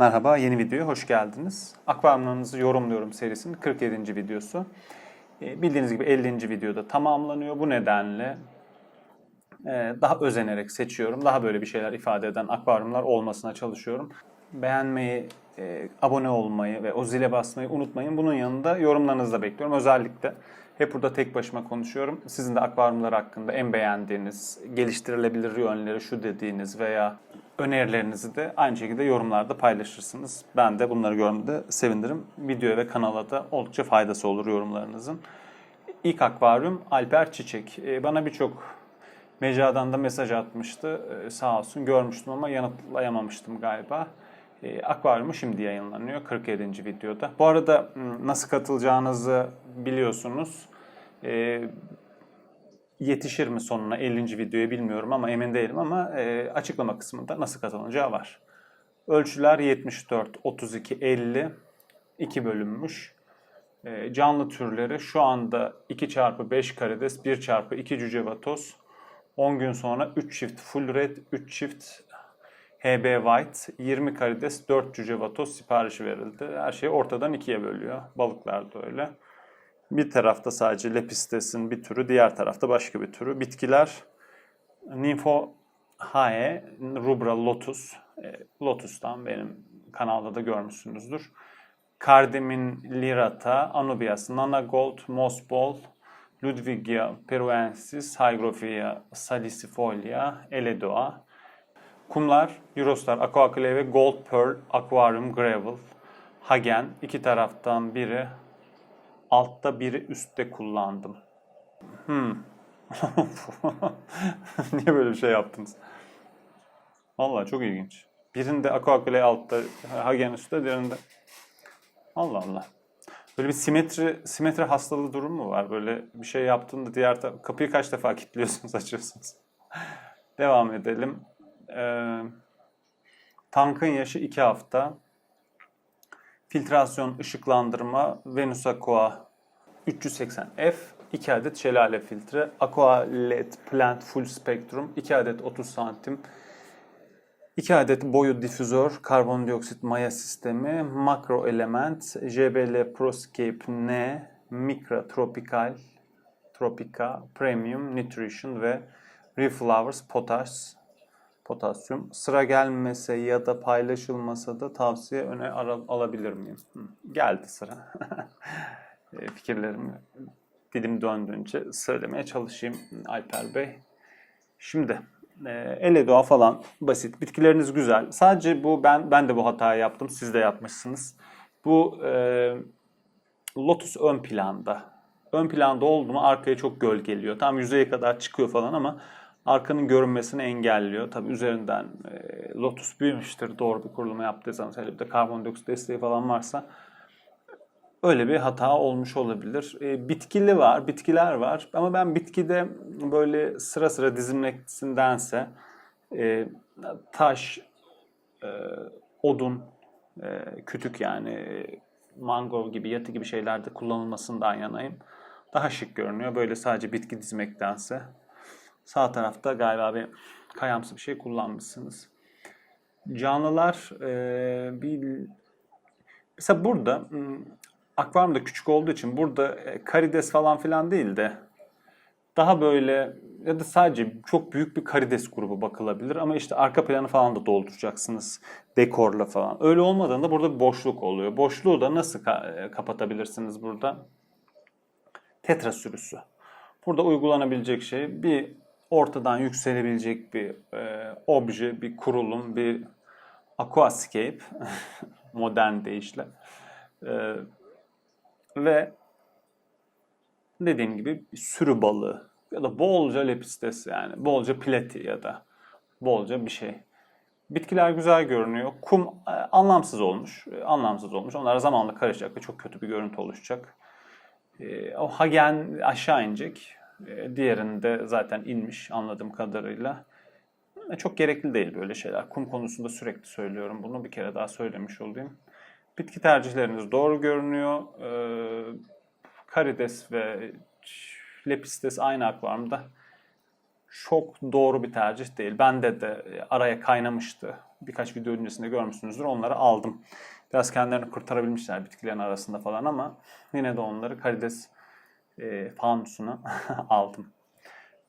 Merhaba, yeni videoya hoş geldiniz. Akvaryumlarınızı yorumluyorum serisinin 47. videosu. Ee, Bildiğiniz gibi 50. videoda tamamlanıyor. Bu nedenle e, daha özenerek seçiyorum. Daha böyle bir şeyler ifade eden akvaryumlar olmasına çalışıyorum. Beğenmeyi, e, abone olmayı ve o zile basmayı unutmayın. Bunun yanında yorumlarınızı da bekliyorum. Özellikle hep burada tek başıma konuşuyorum. Sizin de akvaryumlar hakkında en beğendiğiniz, geliştirilebilir yönleri şu dediğiniz veya önerilerinizi de aynı şekilde yorumlarda paylaşırsınız. Ben de bunları görmede sevinirim. Videoya ve kanala da oldukça faydası olur yorumlarınızın. İlk akvaryum Alper Çiçek. Ee, Bana birçok mecradan da mesaj atmıştı. Ee, Sağ olsun görmüştüm ama yanıtlayamamıştım galiba. Ee, Akvaryumu şimdi yayınlanıyor 47. videoda. Bu arada m, nasıl katılacağınızı biliyorsunuz. Ee, yetişir mi sonuna 50. videoya bilmiyorum ama emin değilim ama e, açıklama kısmında nasıl katılacağı var. Ölçüler 74, 32, 50 2 bölünmüş. E, canlı türleri şu anda 2 çarpı 5 karides, 1 çarpı 2 cücevatos. 10 gün sonra 3 çift full red, 3 çift HB White, 20 karides, 4 cücevatos siparişi verildi. Her şey ortadan ikiye bölüyor. Balıklar da öyle. Bir tarafta sadece Lepistes'in bir türü, diğer tarafta başka bir türü. Bitkiler Nymphohae, Rubra Lotus. E, Lotus'tan benim kanalda da görmüşsünüzdür. Cardemin lirata, Anubias, Nana Gold, Moss Ball, Ludwigia peruensis, Hygrophila salicifolia, Eledoa. Kumlar, Eurostar, Aquaclay ve Gold Pearl Aquarium Gravel. Hagen, iki taraftan biri altta biri üstte kullandım. Hmm. Niye böyle bir şey yaptınız? Vallahi çok ilginç. Birinde Aquaclay altta, Hagen üstte, diğerinde... Allah Allah. Böyle bir simetri simetri hastalığı durum mu var? Böyle bir şey yaptığında diğer ta- kapıyı kaç defa kilitliyorsunuz, açıyorsunuz? Devam edelim. Ee, tankın yaşı 2 hafta. Filtrasyon, ışıklandırma, Venus Aqua 380F, 2 adet şelale filtre, Aqua LED Plant Full Spectrum, 2 adet 30 santim, 2 adet boyu difüzör, karbondioksit maya sistemi, makro element, JBL Proscape N, Micra Tropical, Tropica, Premium, Nutrition ve Reflowers Potash, potasyum. Sıra gelmese ya da paylaşılmasa da tavsiye öne alabilir miyim? Geldi sıra. E, Fikirlerimi dilim döndüğünce söylemeye çalışayım Alper Bey. Şimdi e, ele doğa falan basit. Bitkileriniz güzel. Sadece bu ben ben de bu hatayı yaptım. Siz de yapmışsınız. Bu e, Lotus ön planda. Ön planda oldu mu arkaya çok göl geliyor. Tam yüzeye kadar çıkıyor falan ama arkanın görünmesini engelliyor. Tabi üzerinden e, Lotus büyümüştür doğru bir kuruluma yaptıysanız. Hele bir de karbondioksit desteği falan varsa öyle bir hata olmuş olabilir. E, bitkili var, bitkiler var ama ben bitkide böyle sıra sıra dizilmesindense e, taş, e, odun, e, kütük yani mangrove gibi, yatı gibi şeylerde kullanılmasından yanayım. Daha şık görünüyor böyle sadece bitki dizmektense. Sağ tarafta galiba bir kayamsı bir şey kullanmışsınız. Canlılar e, bir mesela burada hmm, akvaryum da küçük olduğu için burada e, karides falan filan değil de daha böyle ya da sadece çok büyük bir karides grubu bakılabilir ama işte arka planı falan da dolduracaksınız dekorla falan. Öyle olmadığında burada bir boşluk oluyor. Boşluğu da nasıl ka- e, kapatabilirsiniz burada? Tetra sürüsü. Burada uygulanabilecek şey bir ortadan yükselebilecek bir e, obje, bir kurulum, bir aquascape modern deyişle. E, ve dediğim gibi bir sürü balığı ya da bolca lepistes yani bolca plati ya da bolca bir şey. Bitkiler güzel görünüyor. Kum e, anlamsız olmuş. E, Anlamsız olmuş. Onlar zamanla karışacak ve çok kötü bir görüntü oluşacak. E, o Hagen aşağı inecek. E, diğerinde zaten inmiş anladığım kadarıyla. E, çok gerekli değil böyle şeyler. Kum konusunda sürekli söylüyorum bunu. Bir kere daha söylemiş olayım. Bitki tercihleriniz doğru görünüyor. Ee, karides ve lepistes aynı akvaryumda çok doğru bir tercih değil. Bende de araya kaynamıştı birkaç video öncesinde görmüşsünüzdür. Onları aldım. Biraz kendilerini kurtarabilmişler bitkilerin arasında falan ama yine de onları karides e, fanusuna aldım.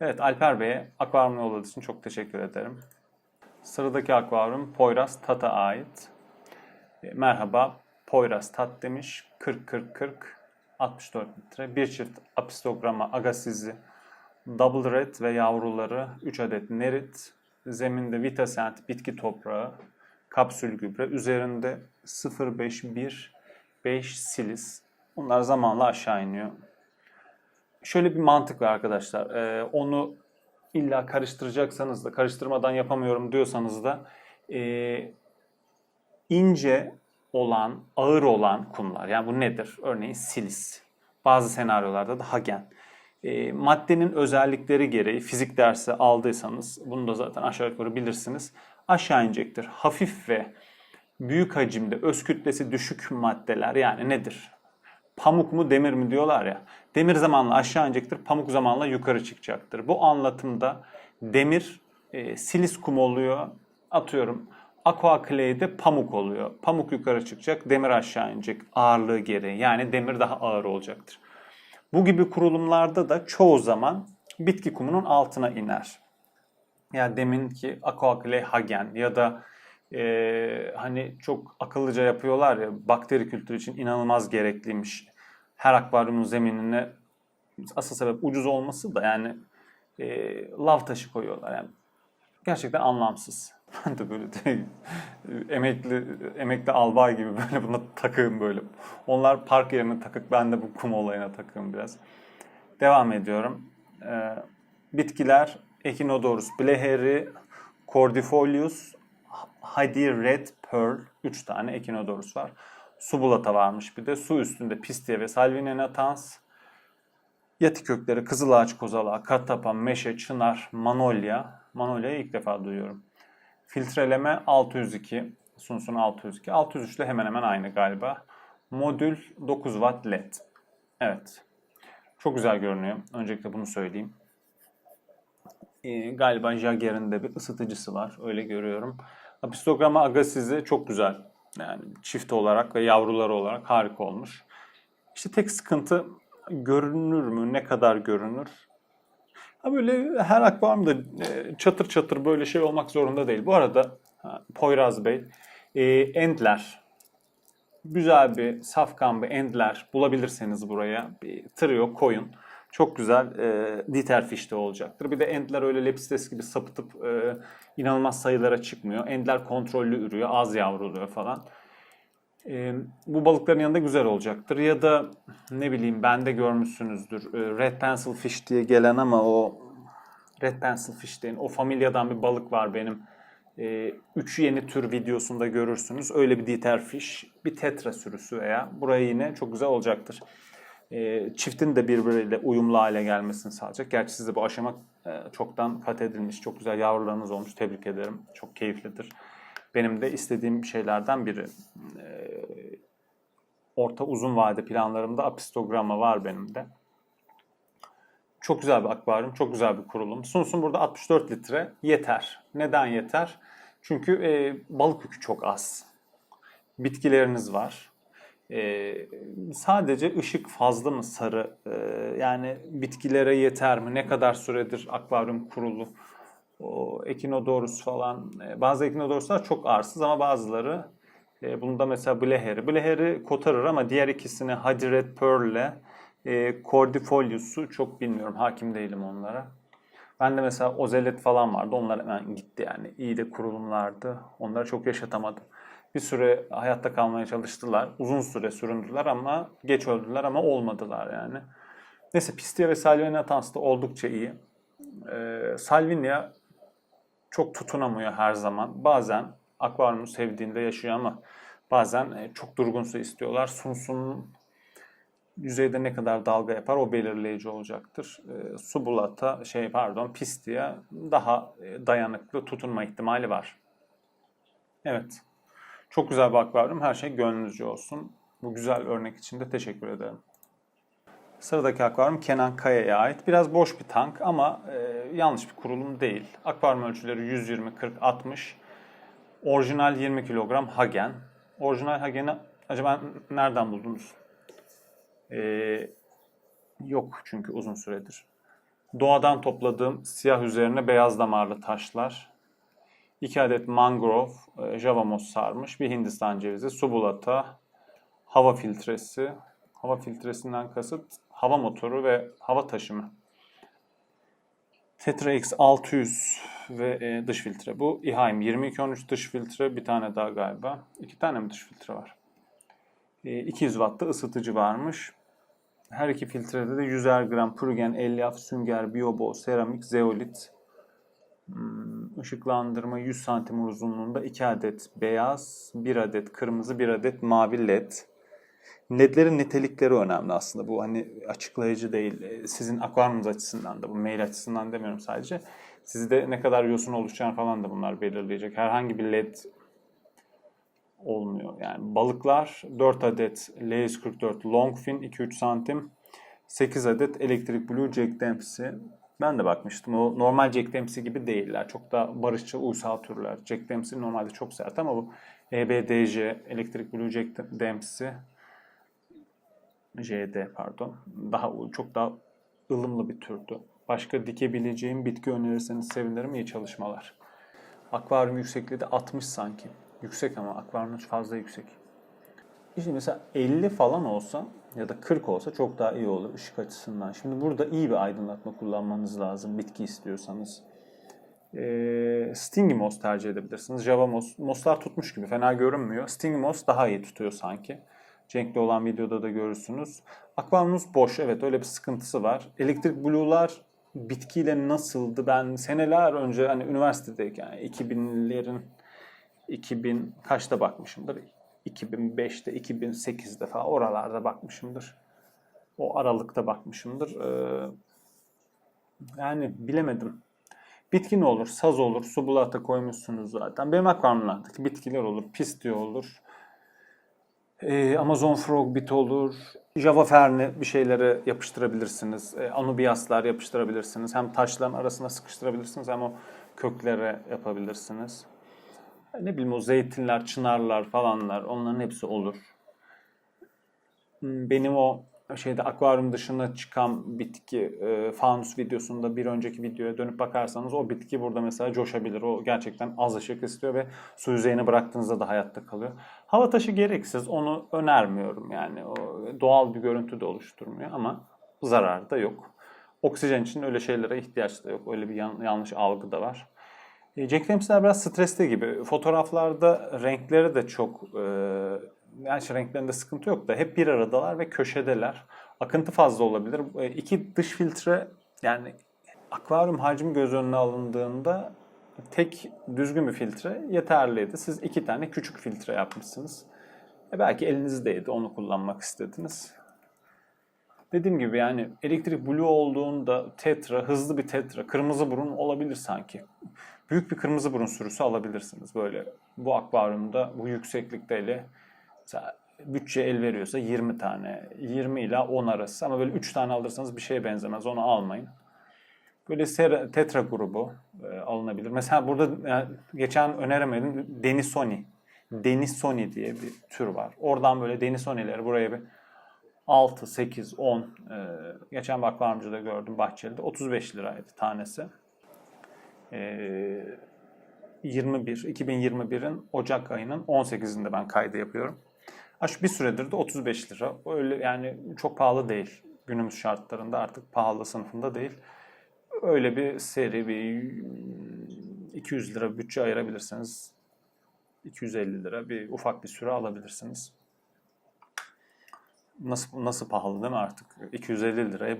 Evet Alper Bey'e akvaryum yolladığı için çok teşekkür ederim. Sıradaki akvaryum Poyraz Tat'a ait. E, merhaba Poyraz Tat demiş. 40-40-40 64 litre. Bir çift apistograma agasizi Double Red ve yavruları 3 adet Nerit. Zeminde Vitasent bitki toprağı, kapsül gübre. Üzerinde 051 silis. Bunlar zamanla aşağı iniyor. Şöyle bir mantık var arkadaşlar. Ee, onu illa karıştıracaksanız da karıştırmadan yapamıyorum diyorsanız da e, ince olan, ağır olan kumlar. Yani bu nedir? Örneğin silis. Bazı senaryolarda da hagen. E, maddenin özellikleri gereği fizik dersi aldıysanız bunu da zaten aşağı yukarı bilirsiniz. Aşağı inecektir. Hafif ve büyük hacimde öz kütlesi düşük maddeler yani nedir? Pamuk mu demir mi diyorlar ya. Demir zamanla aşağı inecektir, pamuk zamanla yukarı çıkacaktır. Bu anlatımda demir e, silis kum oluyor. Atıyorum aqua clay'de pamuk oluyor. Pamuk yukarı çıkacak, demir aşağı inecek ağırlığı gereği. Yani demir daha ağır olacaktır. Bu gibi kurulumlarda da çoğu zaman bitki kumunun altına iner. Yani deminki aquaclay hagen ya da e, hani çok akıllıca yapıyorlar ya bakteri kültürü için inanılmaz gerekliymiş. Her akvaryumun zeminine asıl sebep ucuz olması da yani e, lav taşı koyuyorlar. Yani gerçekten anlamsız. Ben de böyle değil. emekli emekli albay gibi böyle buna takığım böyle. Onlar park yerine takık, ben de bu kum olayına takığım biraz. Devam ediyorum. Ee, bitkiler Echinodorus bleheri, Cordifolius, Hadi Red Pearl 3 tane Echinodorus var. Subulata varmış bir de. Su üstünde Pistia ve Salvina natans. Yati kökleri, kızılağaç kozalağı, katapa, meşe, çınar, manolya. Manolya'yı ilk defa duyuyorum. Filtreleme 602. Sunsun 602. 603 ile hemen hemen aynı galiba. Modül 9 Watt LED. Evet. Çok güzel görünüyor. Öncelikle bunu söyleyeyim. Ee, galiba Jaguar'ın da bir ısıtıcısı var. Öyle görüyorum. Apistogramma agasizi çok güzel. Yani çift olarak ve yavruları olarak harika olmuş. İşte tek sıkıntı görünür mü? Ne kadar görünür? Ha böyle her akvaryumda e, çatır çatır böyle şey olmak zorunda değil. Bu arada Poyraz Bey, e, endler, güzel bir safkan bir endler bulabilirseniz buraya bir trio koyun. Çok güzel e, diter fişte olacaktır. Bir de endler öyle lepistes gibi sapıtıp e, inanılmaz sayılara çıkmıyor. Endler kontrollü ürüyor, az yavruluyor falan. E, bu balıkların yanında güzel olacaktır. Ya da ne bileyim ben de görmüşsünüzdür. E, Red Pencil Fish diye gelen ama o Red Pencil Fish deyin. O familyadan bir balık var benim. E, üç yeni tür videosunda görürsünüz. Öyle bir diter fish, bir tetra sürüsü veya buraya yine çok güzel olacaktır. E, çiftin de birbiriyle uyumlu hale gelmesini sağlayacak. Gerçi size bu aşama e, çoktan kat edilmiş. Çok güzel yavrularınız olmuş. Tebrik ederim. Çok keyiflidir. Benim de istediğim şeylerden biri. E, orta uzun vade planlarımda apistogramma var benim de. Çok güzel bir akvaryum, çok güzel bir kurulum. Sunsun burada 64 litre yeter. Neden yeter? Çünkü e, balık yükü çok az. Bitkileriniz var. E, sadece ışık fazla mı sarı? E, yani bitkilere yeter mi? Ne kadar süredir akvaryum kurulu? O Echinodorus falan. E, bazı Echinodoruslar çok arsız ama bazıları e, bunda mesela Bleheri. Bleheri kotarır ama diğer ikisini Hadi Red Pearl ile e, Cordifolius'u çok bilmiyorum. Hakim değilim onlara. Ben de mesela Ozelet falan vardı. Onlar hemen gitti yani. İyi de kurulumlardı. Onları çok yaşatamadım. Bir süre hayatta kalmaya çalıştılar. Uzun süre süründüler ama geç öldüler ama olmadılar yani. Neyse Pistia ve Salvinia Tans da oldukça iyi. Ee, Salvinia çok tutunamıyor her zaman. Bazen akvaryumu sevdiğinde yaşıyor ama bazen e, çok durgun su istiyorlar. Sunsun yüzeyde ne kadar dalga yapar o belirleyici olacaktır. E, su bulata şey pardon Pistia daha e, dayanıklı tutunma ihtimali var. Evet. Çok güzel bir akvaryum. Her şey gönlünüzce olsun. Bu güzel örnek için de teşekkür ederim. Sıradaki akvaryum Kenan Kaya'ya ait. Biraz boş bir tank ama e, yanlış bir kurulum değil. Akvaryum ölçüleri 120, 40, 60. Orijinal 20 kilogram Hagen. Orijinal Hagen'i acaba nereden buldunuz? Ee, yok çünkü uzun süredir. Doğadan topladığım siyah üzerine beyaz damarlı taşlar. 2 adet mangrove, e, javamos sarmış, bir Hindistan cevizi, subulata, hava filtresi. Hava filtresinden kasıt hava motoru ve hava taşımı. Tetra X 600 ve e, dış filtre. Bu İHAIM 2213 dış filtre. Bir tane daha galiba. İki tane mi dış filtre var? E, 200 watt'ta ısıtıcı varmış. Her iki filtrede de 100'er gram pürgen, elyaf, sünger, biyobo, seramik, zeolit. Hmm, ışıklandırma 100 santim uzunluğunda 2 adet beyaz, 1 adet kırmızı, 1 adet mavi led. LED'lerin nitelikleri önemli aslında. Bu hani açıklayıcı değil. Ee, Sizin akvaryumunuz açısından da, bu mail açısından demiyorum sadece. Sizde ne kadar yosun oluşacağını falan da bunlar belirleyecek. Herhangi bir LED olmuyor. Yani balıklar 4 adet L144 Longfin 2-3 santim. 8 adet Electric Blue Jack Dempsey. Ben de bakmıştım. O normal Jack Dempsey gibi değiller. Çok da barışçıl, uysal türler. Jack Dempsey normalde çok sert ama bu EBDJ, Electric Blue Jack Dempsey JD pardon. Daha çok daha ılımlı bir türdü. Başka dikebileceğim bitki önerirseniz sevinirim. İyi çalışmalar. Akvaryum yüksekliği de 60 sanki. Yüksek ama akvaryum fazla yüksek. İşte mesela 50 falan olsa ya da 40 olsa çok daha iyi olur ışık açısından. Şimdi burada iyi bir aydınlatma kullanmanız lazım bitki istiyorsanız. Ee, Stingy Moss tercih edebilirsiniz. Java Moss. Mosslar tutmuş gibi fena görünmüyor. Stingy Moss daha iyi tutuyor sanki. Cenk'le olan videoda da görürsünüz. Akvaryumunuz boş. Evet öyle bir sıkıntısı var. Elektrik Blue'lar bitkiyle nasıldı? Ben seneler önce hani üniversitedeyken yani 2000'lerin 2000 kaçta bakmışımdır? 2005'te, 2008'de falan oralarda bakmışımdır. O aralıkta bakmışımdır. Ee, yani bilemedim. Bitki ne olur? Saz olur. Subulata koymuşsunuz zaten. Benim akvaryumlardaki bitkiler olur. Pistia olur. Ee, Amazon Frog bit olur. Java Ferni bir şeylere yapıştırabilirsiniz. Ee, Anubiaslar yapıştırabilirsiniz. Hem taşların arasına sıkıştırabilirsiniz hem o köklere yapabilirsiniz. Ne bileyim o zeytinler, çınarlar falanlar onların hepsi olur. Hmm, Benim o şeyde akvaryum dışına çıkan bitki e, fanus videosunda bir önceki videoya dönüp bakarsanız o bitki burada mesela coşabilir. O gerçekten az ışık istiyor ve su yüzeyine bıraktığınızda da hayatta kalıyor. Hava taşı gereksiz. Onu önermiyorum yani. O doğal bir görüntü de oluşturmuyor ama zararı da yok. Oksijen için öyle şeylere ihtiyaç da yok. Öyle bir yan- yanlış algı da var. E, Jack Dempsey'ler biraz stresli gibi. Fotoğraflarda renkleri de çok e, yani şu renklerinde sıkıntı yok da hep bir aradalar ve köşedeler. Akıntı fazla olabilir. E, iki dış filtre yani akvaryum hacmi göz önüne alındığında tek düzgün bir filtre yeterliydi. Siz iki tane küçük filtre yapmışsınız. E belki elinizdeydi onu kullanmak istediniz. Dediğim gibi yani elektrik blue olduğunda tetra, hızlı bir tetra, kırmızı burun olabilir sanki. Büyük bir kırmızı burun sürüsü alabilirsiniz böyle. Bu akvaryumda bu yükseklikte ile mesela bütçe el veriyorsa 20 tane, 20 ile 10 arası ama böyle 3 tane alırsanız bir şeye benzemez onu almayın. Böyle sera- tetra grubu e, alınabilir. Mesela burada e, geçen öneremedim Denisoni. Denisoni diye bir tür var. Oradan böyle Denisoni'leri buraya bir 6, 8, 10 e, geçen baklavamcıda gördüm Bahçeli'de 35 liraydı tanesi. E, 21, 2021'in Ocak ayının 18'inde ben kaydı yapıyorum. Ha, şu bir süredir de 35 lira. Öyle yani çok pahalı değil. Günümüz şartlarında artık pahalı sınıfında değil. Öyle bir seri bir 200 lira bütçe ayırabilirsiniz. 250 lira bir ufak bir süre alabilirsiniz. Nasıl nasıl pahalı değil mi artık? 250 liraya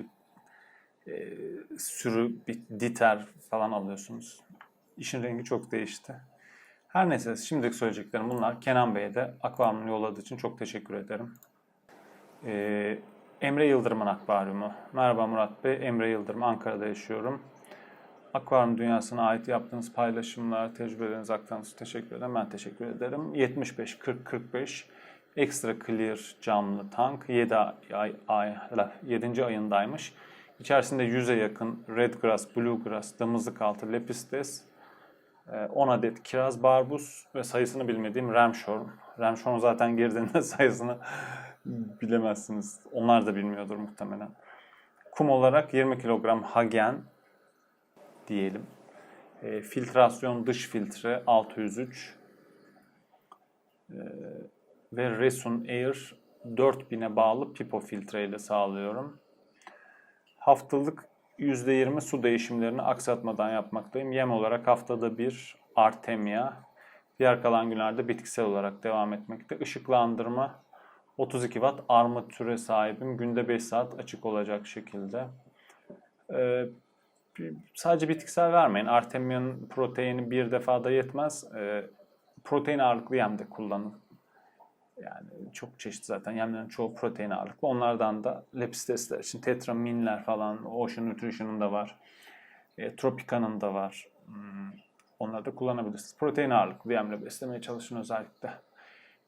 e, sürü bir diter falan alıyorsunuz. İşin rengi çok değişti. Her neyse şimdilik söyleyeceklerim bunlar. Kenan Bey'e de akvaryumunu yolladığı için çok teşekkür ederim. Ee, Emre Yıldırım'ın akvaryumu. Merhaba Murat Bey, Emre Yıldırım. Ankara'da yaşıyorum. Akvaryum dünyasına ait yaptığınız paylaşımlar, tecrübelerinizi aktardığınız için teşekkür ederim. Ben teşekkür ederim. 75 40 45 Extra Clear camlı tank 7 ay, ay 7. ayındaymış. İçerisinde 100'e yakın Red Grass, Blue Grass, damızlık altı, Lepistes, Ee, 10 adet kiraz barbuz ve sayısını bilmediğim remşorn. Remşorn zaten girdiğinde sayısını bilemezsiniz. Onlar da bilmiyordur muhtemelen. Kum olarak 20 kilogram hagen diyelim. E, filtrasyon dış filtre 603 E, ve Resun Air 4000'e bağlı pipo filtre ile sağlıyorum. Haftalık %20 su değişimlerini aksatmadan yapmaktayım. Yem olarak haftada bir Artemia. Diğer kalan günlerde bitkisel olarak devam etmekte. Işıklandırma 32 watt armatüre sahibim. Günde 5 saat açık olacak şekilde. Ee, sadece bitkisel vermeyin. Artemia'nın proteini bir defada yetmez. Ee, protein ağırlıklı yem de kullanın. Yani çok çeşitli zaten. Yemlerin çoğu protein ağırlıklı. Onlardan da lepistesler için tetraminler falan, Ocean Nutrition'ın da var. E, Tropica'nın da var. Hmm, onları da kullanabilirsiniz. Protein ağırlıklı yemle beslemeye çalışın özellikle.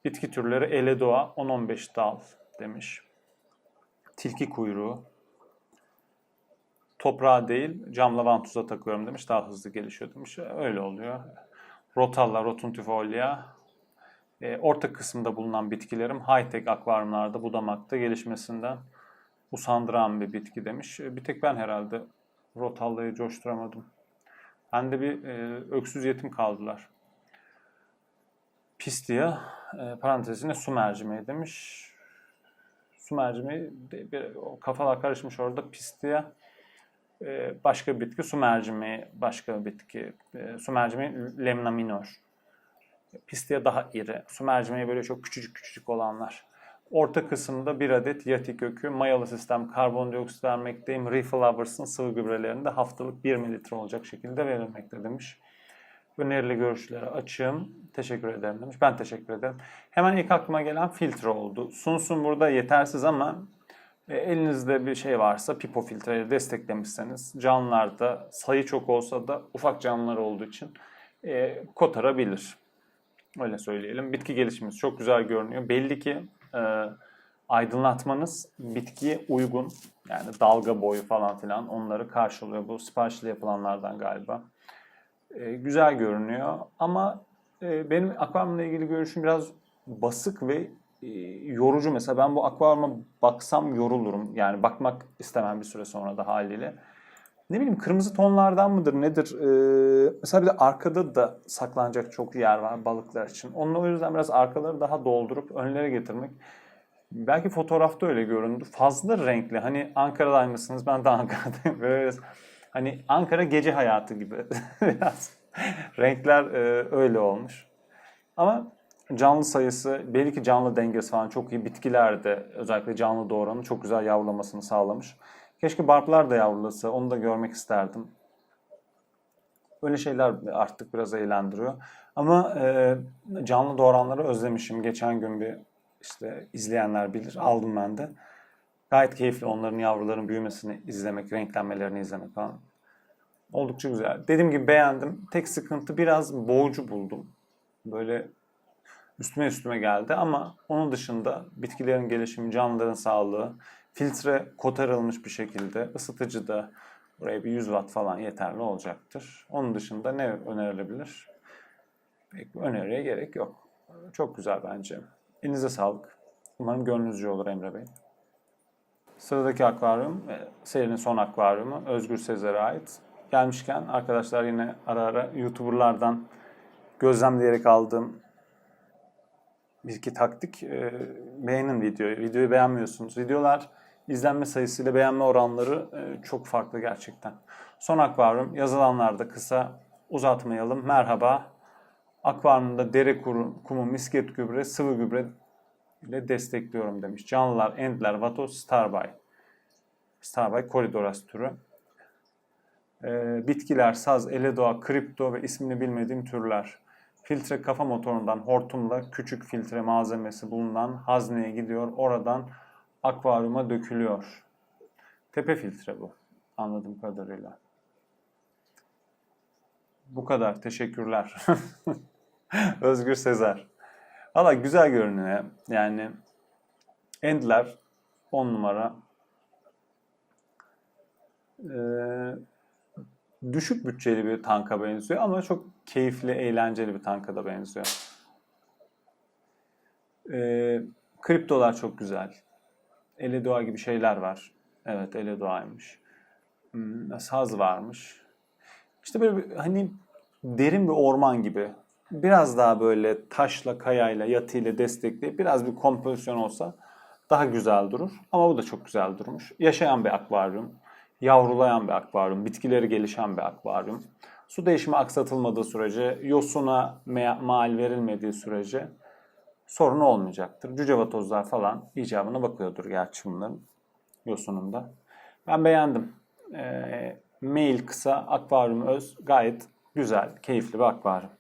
Bitki türleri ele doğa 10-15 dal demiş. Tilki kuyruğu. Toprağa değil cam lavantuza takıyorum demiş. Daha hızlı gelişiyor demiş. Öyle oluyor. Rotalla, rotuntifolia. E, orta kısımda bulunan bitkilerim high-tech akvaryumlarda budamakta gelişmesinden usandıran bir bitki demiş. E, bir tek ben herhalde rotalla'yı coşturamadım. Ben de bir e, öksüz yetim kaldılar. Pistia e, parantezine su mercimeği demiş. Su mercimeği de bir, o kafalar karışmış orada. Pistia e, başka bir bitki, su mercimeği başka bir bitki. E, su mercimeği lemna minor. Pistia daha iri. Su mercimeği böyle çok küçücük küçücük olanlar. Orta kısımda bir adet yati kökü, mayalı sistem karbondioksit vermekteyim. Reflowers'ın sıvı gübrelerinde haftalık 1 mililitre olacak şekilde verilmekte demiş. Önerili görüşlere açığım. Teşekkür ederim demiş. Ben teşekkür ederim. Hemen ilk aklıma gelen filtre oldu. Sunsun burada yetersiz ama e, elinizde bir şey varsa pipo filtreleri desteklemişseniz canlılarda sayı çok olsa da ufak canlılar olduğu için e, kotarabilir. Öyle söyleyelim. Bitki gelişimimiz çok güzel görünüyor. Belli ki e, aydınlatmanız bitkiye uygun. Yani dalga boyu falan filan onları karşılıyor. Bu siparişle yapılanlardan galiba. E, güzel görünüyor ama e, benim akvaryumla ilgili görüşüm biraz basık ve e, yorucu. Mesela ben bu akvaryuma baksam yorulurum. Yani bakmak istemem bir süre sonra da haliyle. Ne bileyim kırmızı tonlardan mıdır nedir? Ee, mesela bir de arkada da saklanacak çok yer var balıklar için. Onun o yüzden biraz arkaları daha doldurup önlere getirmek. Belki fotoğrafta öyle göründü. Fazla renkli. Hani Ankara'daymışsınız ben de Ankara'dayım. Böyle hani Ankara gece hayatı gibi. biraz renkler e, öyle olmuş. Ama canlı sayısı, belki canlı dengesi falan çok iyi. Bitkiler de özellikle canlı doğuranın çok güzel yavrulamasını sağlamış. Keşke barplar da yavrulasa, onu da görmek isterdim. Öyle şeyler artık biraz eğlendiriyor. Ama e, canlı doğuranları özlemişim. Geçen gün bir işte izleyenler bilir, aldım ben de. Gayet keyifli onların yavruların büyümesini izlemek, renklenmelerini izlemek falan. Oldukça güzel. Dediğim gibi beğendim. Tek sıkıntı biraz boğucu buldum. Böyle üstüme üstüme geldi ama onun dışında bitkilerin gelişimi, canlıların sağlığı, filtre kotarılmış bir şekilde ısıtıcı da buraya bir 100 watt falan yeterli olacaktır. Onun dışında ne önerilebilir? Pek bir öneriye gerek yok. Çok güzel bence. Elinize sağlık. Umarım gönlünüzce olur Emre Bey. Sıradaki akvaryum, e, serinin son akvaryumu Özgür Sezer'e ait. Gelmişken arkadaşlar yine ara ara YouTuber'lardan gözlemleyerek aldığım bir iki taktik. E, beğenin videoyu. Videoyu beğenmiyorsunuz. Videolar izlenme sayısıyla beğenme oranları e, çok farklı gerçekten. Son akvaryum yazılanlarda kısa uzatmayalım. Merhaba. Akvaryumda dere kumu, misket gübre, sıvı gübre ile destekliyorum demiş. Canlılar, endler, vatos, starbay. Starbay koridoras türü. E, bitkiler, saz, eledoğa, kripto ve ismini bilmediğim türler. Filtre kafa motorundan hortumla küçük filtre malzemesi bulunan hazneye gidiyor. Oradan akvaryuma dökülüyor. Tepe filtre bu. Anladığım kadarıyla. Bu kadar. Teşekkürler. Özgür Sezer. Valla güzel görünüyor. Yani Endler 10 numara. Ee, düşük bütçeli bir tanka benziyor ama çok keyifli, eğlenceli bir tanka da benziyor. Ee, kriptolar çok güzel. Eledoğa gibi şeyler var. Evet Eledoğa'ymış. Hmm, saz varmış. İşte böyle bir, hani derin bir orman gibi. Biraz daha böyle taşla, kayayla, yatıyla destekleyip biraz bir kompozisyon olsa daha güzel durur. Ama bu da çok güzel durmuş. Yaşayan bir akvaryum. Yavrulayan bir akvaryum. Bitkileri gelişen bir akvaryum. Su değişimi aksatılmadığı sürece, yosuna mal verilmediği sürece sorun olmayacaktır. Cücevatozlar falan icabına bakıyordur gerçi bunların yosununda. Ben beğendim. Ee, mail kısa, akvaryum öz gayet güzel, keyifli bir akvaryum.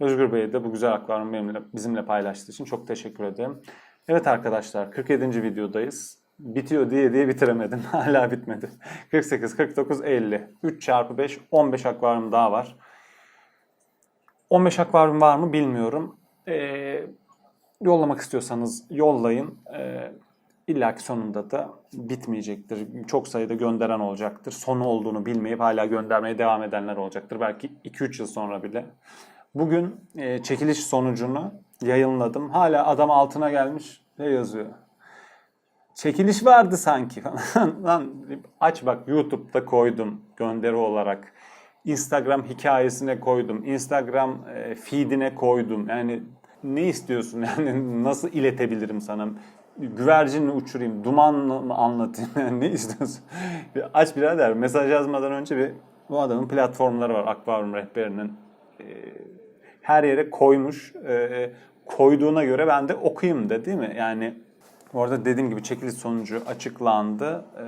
Özgür Bey'e de bu güzel akvaryumu benimle, bizimle paylaştığı için çok teşekkür ederim. Evet arkadaşlar 47. videodayız. Bitiyor diye diye bitiremedim. Hala bitmedi. 48, 49, 50. 3 çarpı 5, 15 akvaryum daha var. 15 akvaryum var mı bilmiyorum. Ee, yollamak istiyorsanız yollayın. Ee, İlla ki sonunda da bitmeyecektir. Çok sayıda gönderen olacaktır. Sonu olduğunu bilmeyip hala göndermeye devam edenler olacaktır. Belki 2-3 yıl sonra bile. Bugün e, çekiliş sonucunu yayınladım. Hala adam altına gelmiş ne yazıyor? Çekiliş vardı sanki falan. Lan aç bak YouTube'da koydum gönderi olarak. Instagram hikayesine koydum. Instagram e, feedine koydum. Yani ne istiyorsun? Yani nasıl iletebilirim sana? Güvercin uçurayım? Dumanla mı anlatayım? Yani ne istiyorsun? Aç birader. Mesaj yazmadan önce bir bu adamın platformları var. Akvaryum rehberinin. E, her yere koymuş. E, koyduğuna göre ben de okuyayım da değil mi? Yani Orada dediğim gibi çekiliş sonucu açıklandı. Ee,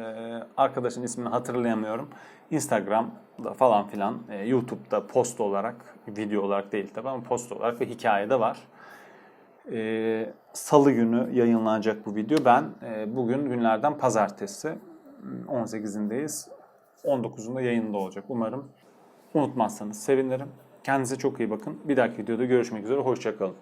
arkadaşın ismini hatırlayamıyorum. Instagram'da falan filan, e, YouTube'da post olarak, video olarak değil tabii ama post olarak ve hikayede var. Ee, Salı günü yayınlanacak bu video. Ben e, bugün günlerden pazartesi 18'indeyiz. 19'unda yayında olacak umarım. Unutmazsanız sevinirim. Kendinize çok iyi bakın. Bir dahaki videoda görüşmek üzere. Hoşçakalın.